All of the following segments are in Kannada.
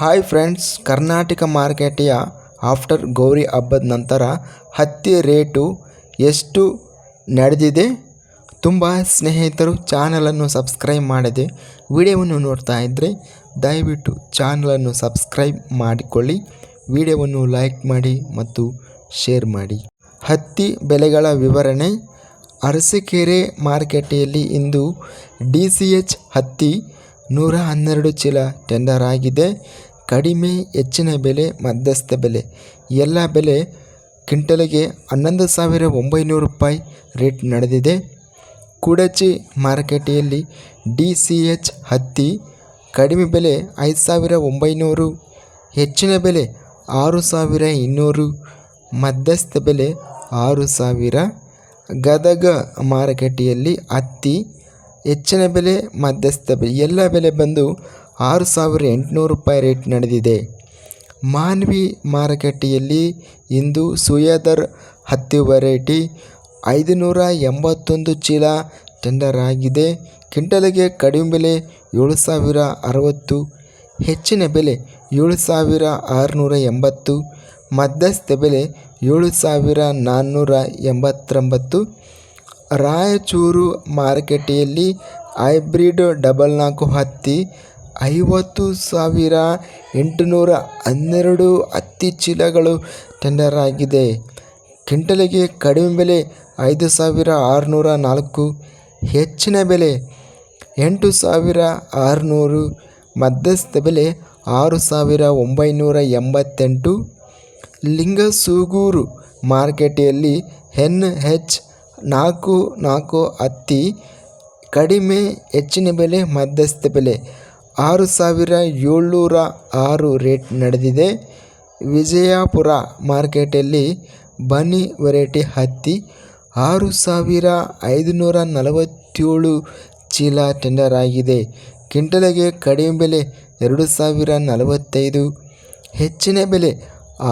ಹಾಯ್ ಫ್ರೆಂಡ್ಸ್ ಕರ್ನಾಟಕ ಮಾರ್ಕೆಟಿಯ ಆಫ್ಟರ್ ಗೌರಿ ಹಬ್ಬದ ನಂತರ ಹತ್ತಿ ರೇಟು ಎಷ್ಟು ನಡೆದಿದೆ ತುಂಬ ಸ್ನೇಹಿತರು ಚಾನಲನ್ನು ಸಬ್ಸ್ಕ್ರೈಬ್ ಮಾಡಿದೆ ವಿಡಿಯೋವನ್ನು ನೋಡ್ತಾ ಇದ್ದರೆ ದಯವಿಟ್ಟು ಚಾನಲನ್ನು ಸಬ್ಸ್ಕ್ರೈಬ್ ಮಾಡಿಕೊಳ್ಳಿ ವಿಡಿಯೋವನ್ನು ಲೈಕ್ ಮಾಡಿ ಮತ್ತು ಶೇರ್ ಮಾಡಿ ಹತ್ತಿ ಬೆಲೆಗಳ ವಿವರಣೆ ಅರಸೀಕೆರೆ ಮಾರುಕಟ್ಟೆಯಲ್ಲಿ ಇಂದು ಡಿ ಸಿ ಎಚ್ ಹತ್ತಿ ನೂರ ಹನ್ನೆರಡು ಚೀಲ ಟೆಂಡರ್ ಆಗಿದೆ ಕಡಿಮೆ ಹೆಚ್ಚಿನ ಬೆಲೆ, ಮಧ್ಯಸ್ಥ ಬೆಲೆ. ಎಲ್ಲ ಬೆಲೆ ಕ್ವಿಂಟಲಿಗೆ ಹನ್ನೊಂದು ಸಾವಿರ ಒಂಬೈನೂರು ರೂಪಾಯಿ ರೇಟ್ ನಡೆದಿದೆ. ಕುಡಚಿ ಮಾರುಕಟ್ಟೆಯಲ್ಲಿ ಡಿ ಸಿ ಎಚ್ ಹತ್ತಿ ಕಡಿಮೆ ಬೆಲೆ ಐದು ಸಾವಿರ ಒಂಬೈನೂರು, ಹೆಚ್ಚಿನ ಬೆಲೆ ಆರು ಸಾವಿರ ಇನ್ನೂರು, ಮಧ್ಯಸ್ಥ ಬೆಲೆ ಆರು ಸಾವಿರ. ಗದಗ ಮಾರುಕಟ್ಟೆಯಲ್ಲಿ ಹತ್ತಿ ಹೆಚ್ಚಿನ ಬೆಲೆ, ಮಧ್ಯಸ್ಥ ಬೆಲೆ. ಎಲ್ಲ ಬೆಲೆ ಬಂದು ಆರು ಸಾವಿರ ಎಂಟುನೂರು ರೂಪಾಯಿ ರೇಟ್ ನಡೆದಿದೆ. ಮಾನ್ವಿ ಮಾರುಕಟ್ಟೆಯಲ್ಲಿ ಇಂದು ಸೂಯಾದರ್ ಹತ್ತಿ ವೆರೈಟಿ ಐದು ನೂರ ಎಂಬತ್ತೊಂದು ಚೀಲ ಟೆಂಡರ್ ಆಗಿದೆ ಕ್ವಿಂಟಲ್ಗೆ ಕಡಿಮೆ ಬೆಲೆ ಏಳು ಸಾವಿರ ಅರವತ್ತು, ಹೆಚ್ಚಿನ ಬೆಲೆ ಏಳು ಸಾವಿರ ಆರುನೂರ ಎಂಬತ್ತು, ಮಧ್ಯಸ್ಥ ಬೆಲೆ ಏಳು ಸಾವಿರ ನಾನ್ನೂರ ಎಂಬತ್ತೊಂಬತ್ತು. ರಾಯಚೂರು ಮಾರುಕಟ್ಟೆಯಲ್ಲಿ ಹೈಬ್ರಿಡ್ ಡಬಲ್ ನಾಲ್ಕು ಹತ್ತಿ ಐವತ್ತು ಸಾವಿರ ಎಂಟುನೂರ ಹನ್ನೆರಡು ಹತ್ತಿ ಚೀಲಗಳು ಟೆಂಡರ್ ಆಗಿದೆ ಕ್ವಿಂಟಲಿಗೆ ಕಡಿಮೆ ಬೆಲೆ ಐದು ಸಾವಿರ ಆರುನೂರ ನಾಲ್ಕು, ಹೆಚ್ಚಿನ ಬೆಲೆ ಎಂಟು ಸಾವಿರ ಆರುನೂರು, ಮಧ್ಯಸ್ಥ ಬೆಲೆ ಆರು ಸಾವಿರ ಒಂಬೈನೂರ ಎಂಬತ್ತೆಂಟು. ಲಿಂಗಸೂಗೂರು ಎನ್ ಹೆಚ್ ನಾಲ್ಕು ನಾಲ್ಕು ಹತ್ತಿ ಕಡಿಮೆ, ಹೆಚ್ಚಿನ ಬೆಲೆ, ಮಧ್ಯಸ್ಥ ಬೆಲೆ ಆರು ಸಾವಿರ ಏಳ್ನೂರ ಆರು ರೇಟ್ ನಡೆದಿದೆ. ವಿಜಯಪುರ ಮಾರ್ಕೆಟಲ್ಲಿ ಬನ್ನಿ ವೆರೈಟಿ ಹತ್ತಿ, ಆರು ಸಾವಿರ ಐದುನೂರ ನಲವತ್ತೇಳು ಚೀಲ ಟೆಂಡರ್ ಆಗಿದೆ. ಕ್ವಿಂಟಲಿಗೆ ಕಡಿಮೆ ಬೆಲೆ ಎರಡು ಸಾವಿರ ನಲವತ್ತೈದು, ಹೆಚ್ಚಿನ ಬೆಲೆ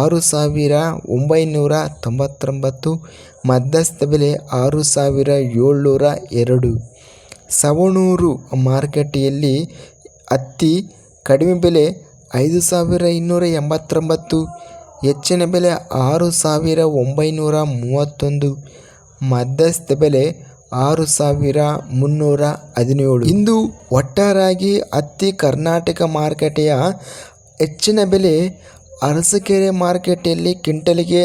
ಆರು ಸಾವಿರ ಒಂಬೈನೂರ ತೊಂಬತ್ತೊಂಬತ್ತು, ಮಧ್ಯಸ್ಥ ಬೆಲೆ ಆರು ಸಾವಿರ ಏಳ್ನೂರ ಎರಡು. ಸವಣೂರು ಮಾರುಕಟ್ಟೆಯಲ್ಲಿ ಹತ್ತಿ, ಕಡಿಮೆ ಬೆಲೆ ಐದು ಸಾವಿರ ಇನ್ನೂರ ಎಂಬತ್ತೊಂಬತ್ತು, ಹೆಚ್ಚಿನ ಬೆಲೆ ಆರು ಸಾವಿರ ಒಂಬೈನೂರ ಮೂವತ್ತೊಂದು, ಮಧ್ಯಸ್ಥ ಬೆಲೆ ಆರು ಸಾವಿರ ಮುನ್ನೂರ ಹದಿನೇಳು. ಇಂದು ಒಟ್ಟಾರಾಗಿ ಹತ್ತಿ ಕರ್ನಾಟಕ ಮಾರುಕಟ್ಟೆಯ ಹೆಚ್ಚಿನ ಬೆಲೆ ಅರಸಕೆರೆ ಮಾರುಕಟ್ಟೆಯಲ್ಲಿ ಕ್ವಿಂಟಲಿಗೆ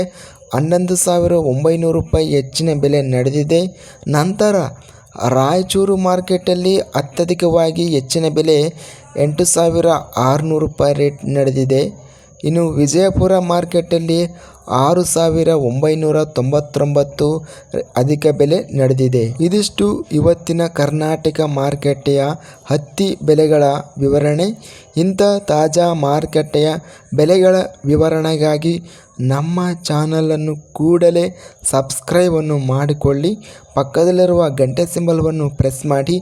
ಹನ್ನೊಂದು ಸಾವಿರ ಒಂಬೈನೂರು ರೂಪಾಯಿ ಹೆಚ್ಚಿನ ಬೆಲೆ ನಡೆದಿದೆ. ನಂತರ ರಾಯಚೂರು ಮಾರ್ಕೆಟಲ್ಲಿ ಅತ್ಯಧಿಕವಾಗಿ ಹೆಚ್ಚಿನ ಬೆಲೆ ಎಂಟು ಸಾವಿರ ಆರುನೂರು ರೂಪಾಯಿ ರೇಟ್ ನಡೆದಿದೆ. ಇನ್ನು ವಿಜಯಪುರ ಮಾರ್ಕೆಟಲ್ಲಿ ಆರು ಸಾವಿರ ಒಂಬೈನೂರ ತೊಂಬತ್ತೊಂಬತ್ತು ಅಧಿಕ ಬೆಲೆ ನಡೆದಿದೆ. ಇದಿಷ್ಟು ಇವತ್ತಿನ ಕರ್ನಾಟಕ ಮಾರುಕಟ್ಟೆಯ ಹತ್ತಿ ಬೆಲೆಗಳ ವಿವರಣೆ. ಇಂಥ ತಾಜಾ ಮಾರುಕಟ್ಟೆಯ ಬೆಲೆಗಳ ವಿವರಣೆಗಾಗಿ ನಮ್ಮ ಚಾನಲನ್ನು ಕೂಡಲೇ ಸಬ್ಸ್ಕ್ರೈಬನ್ನು ಮಾಡಿಕೊಳ್ಳಿ. ಪಕ್ಕದಲ್ಲಿರುವ ಗಂಟೆ ಸಿಂಬಲ್ವನ್ನು ಪ್ರೆಸ್ ಮಾಡಿ.